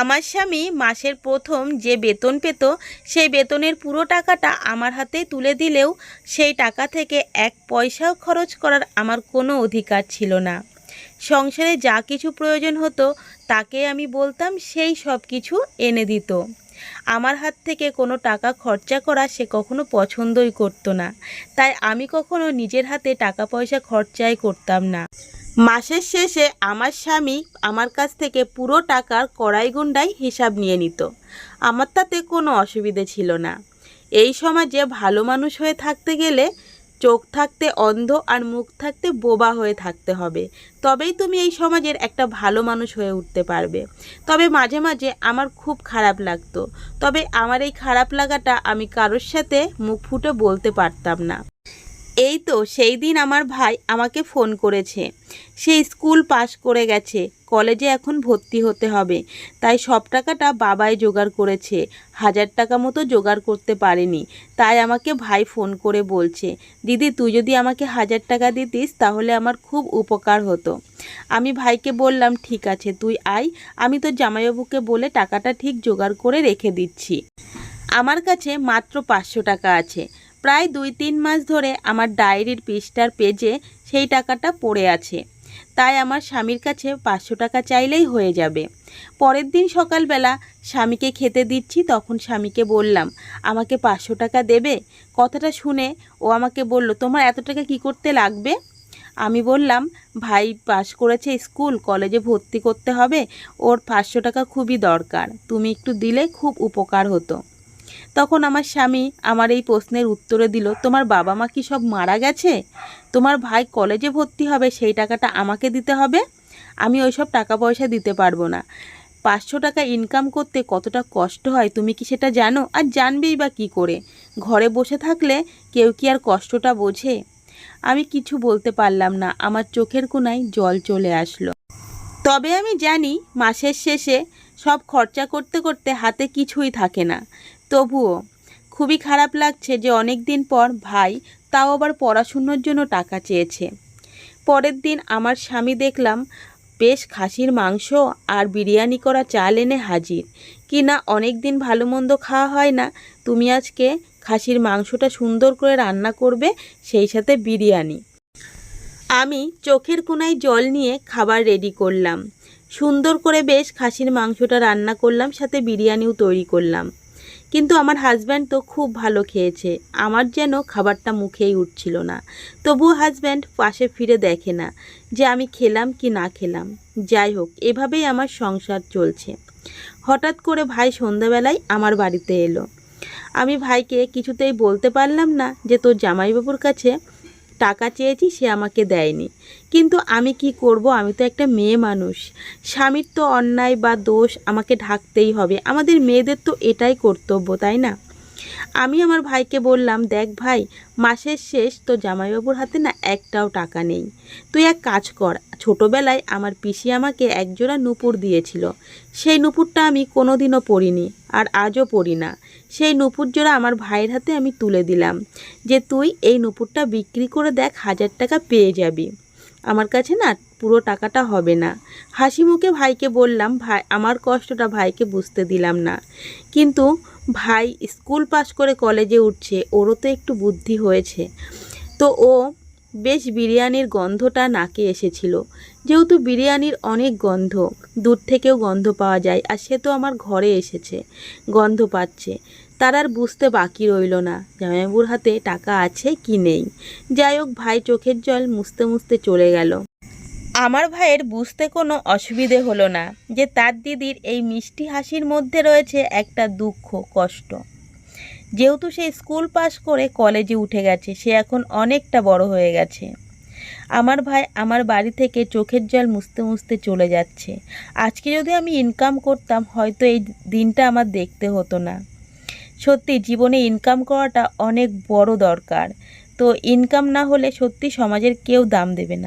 আমার স্বামী মাসের প্রথম যে বেতন পেত, সেই বেতনের পুরো টাকাটা আমার হাতে তুলে দিলেও সেই টাকা থেকে এক পয়সাও খরচ করার আমার কোনো অধিকার ছিল না। সংসারে যা কিছু প্রয়োজন হতো, তাকে আমি বলতাম সেই সব কিছু এনে দিত। আমার হাত থেকে কোনো টাকা খরচা করা সে কখনো পছন্দই করতো না। তাই আমি কখনো নিজের হাতে টাকা পয়সা খরচাই করতাম না। মাসের শেষে আমার স্বামী আমার কাছ থেকে পুরো টাকার কড়াই গুন্ডাই হিসাব নিয়ে নিত। আমার তাতে কোনো অসুবিধে ছিল না। এই সমাজে ভালো মানুষ হয়ে থাকতে গেলে চোখ থাকতে অন্ধ আর মুখ থাকতে বোবা হয়ে থাকতে হবে। তবেই তুমি এই সমাজের একটা ভালো মানুষ হয়ে উঠতে পারবে। তবে মাঝে মাঝে আমার খুব খারাপ লাগতো। তবে আমার এই খারাপ লাগাটা আমি কারোর সাথে মুখ ফুটে বলতে পারতাম না। এই তো সেই দিন আমার ভাই আমাকে ফোন করেছে। সে স্কুল পাশ করে গেছে। কলেজে এখন ভর্তি হতে হবে। তাই সব টাকাটা বাবাই জোগাড় করেছে। হাজার টাকা মতো জোগাড় করতে পারেনি। তাই আমাকে ভাই ফোন করে বলছে, দিদি, তুই যদি আমাকে হাজার টাকা দিতিস, তাহলে আমার খুব উপকার হতো। আমি ভাইকে বললাম, ঠিক আছে, তুই আয়। আমি তো জামাইবাবুকে বলে টাকাটা ঠিক জোগাড় করে রেখে দিচ্ছি। আমার কাছে মাত্র পাঁচশো টাকা আছে। প্রায় দুই তিন মাস ধরে আমার ডায়েরির পৃষ্ঠার পেজে সেই টাকাটা পড়ে আছে। তাই আমার স্বামীর কাছে পাঁচশো টাকা চাইলেই হয়ে যাবে। পরের দিন সকালবেলা স্বামীকে খেতে দিচ্ছি, তখন স্বামীকে বললাম, আমাকে পাঁচশো টাকা দেবে? কথাটা শুনে ও আমাকে বলল, তোমার এত টাকা কী করতে লাগবে? আমি বললাম, ভাই, পাশ করেছে স্কুল, কলেজে ভর্তি করতে হবে, ওর পাঁচশো টাকা খুবই দরকার। তুমি একটু দিলে খুব উপকার হতো। তখন আমার স্বামী আমার এই প্রশ্নের উত্তরে দিল, তোমার বাবা মা কি সব মারা গেছে? তোমার ভাই কলেজে ভর্তি হবে, সেই টাকাটা আমাকে দিতে হবে? আমি ওইসব টাকা পয়সা দিতে পারব না। পাঁচশো টাকা ইনকাম করতে কতটা কষ্ট হয়, তুমি কি সেটা জানো? আর জানবেই বা কী করে? ঘরে বসে থাকলে কেউ কি আর কষ্টটা বোঝে? আমি কিছু বলতে পারলাম না, আমার চোখের কোনায় জল চলে আসলো। তবে আমি জানি, মাসের শেষে সব খরচা করতে করতে হাতে কিছুই থাকে না। তবুও, খুবই খারাপ লাগছে যে অনেক দিন পর ভাই তাও আবার পড়াশুনোর জন্য টাকা চেয়েছে। পরের দিন আমার স্বামী দেখলাম বেশ খাসির মাংস আর বিরিয়ানি করা চাল এনে হাজির। কি না অনেক দিন ভালো মন্দ খাওয়া হয় না, তুমি আজকে খাসির মাংসটা সুন্দর করে রান্না করবে, সেই সাথে বিরিয়ানি। আমি চোখের কোনায় জল নিয়ে খাবার রেডি করলাম। সুন্দর করে বেশ খাসির মাংসটা রান্না করলাম, সাথে বিরিয়ানিও তৈরি করলাম। কিন্তু আমার হাজব্যান্ড তো খুব ভালো খেয়েছে। আমার যেন খাবারটা মুখেই উঠছিল না। তবুও হাজব্যান্ড পাশে ফিরে দেখে না যে আমি খেলাম কি না খেলাম। যাই হোক, এভাবেই আমার সংসার চলছে। হঠাৎ করে ভাই সন্ধ্যাবেলায় আমার বাড়িতে এলো। আমি ভাইকে কিছুতেই বলতে পারলাম না যে তোর জামাইবাবুর কাছে টাকা চেয়েছি, সে আমাকে দেয়নি। কিন্তু আমি কি করব? আমি তো একটা মেয়ে মানুষ। স্বামীর তো অন্যায় বা দোষ আমাকে ঢাকতেই হবে। আমাদের মেয়েদের তো এটাই কর্তব্য, তাই না? আমি আমার ভাইকে বললাম, দেখ ভাই, মাসের শেষ তো জামাইবাবুর হাতে না একটাও টাকা নেই। তুই এক কাজ কর, ছোটোবেলায় আমার পিসি আমাকে একজোড়া নুপুর দিয়েছিল। সেই নুপুরটা আমি কোনোদিনও পরিনি, আর আজও পরি না। সেই নুপুর জোড়া আমার ভাইয়ের হাতে আমি তুলে দিলাম। যে তুই এই নুপুরটা বিক্রি করে দেখ, হাজার টাকা পেয়ে যাবি। আমার কাছে না পুরো টাকাটা হবে না। হাসি মুখে ভাইকে বললাম, ভাই, আমার কষ্টটা ভাইকে বুঝতে দিলাম না। কিন্তু ভাই স্কুল পাশ করে কলেজে উঠছে, ওরও তো একটু বুদ্ধি হয়েছে। তো ও বেশ বিরিয়ানির গন্ধটা নাকে এসেছিল। যেহেতু বিরিয়ানির অনেক গন্ধ, দূর থেকেও গন্ধ পাওয়া যায়, আর সে তো আমার ঘরে এসেছে, গন্ধ পাচ্ছে। তার আর বুঝতে বাকি রইল না, জামাইবাবুর হাতে টাকা আছে কি নেই। যাই হোক, ভাই চোখের জল মুছতে মুছতে চলে গেল। আমার ভাইয়ের বুঝতে কোনো অসুবিধে হলো না যে তার দিদির এই মিষ্টি হাসির মধ্যে রয়েছে একটা দুঃখ, কষ্ট। যেহেতু সে স্কুল পাশ করে কলেজে উঠে গেছে, সে এখন অনেকটা বড় হয়ে গেছে। আমার ভাই আমার বাড়ি থেকে চোখের জল মুছতে মুছতে চলে যাচ্ছে। আজকে যদি আমি ইনকাম করতাম, হয়তো এই দিনটা আমার দেখতে হতো না। সত্যি, জীবনে ইনকাম করাটা অনেক বড় দরকার। তো ইনকাম না হলে সত্যি সমাজের কেউ দাম দেবে না।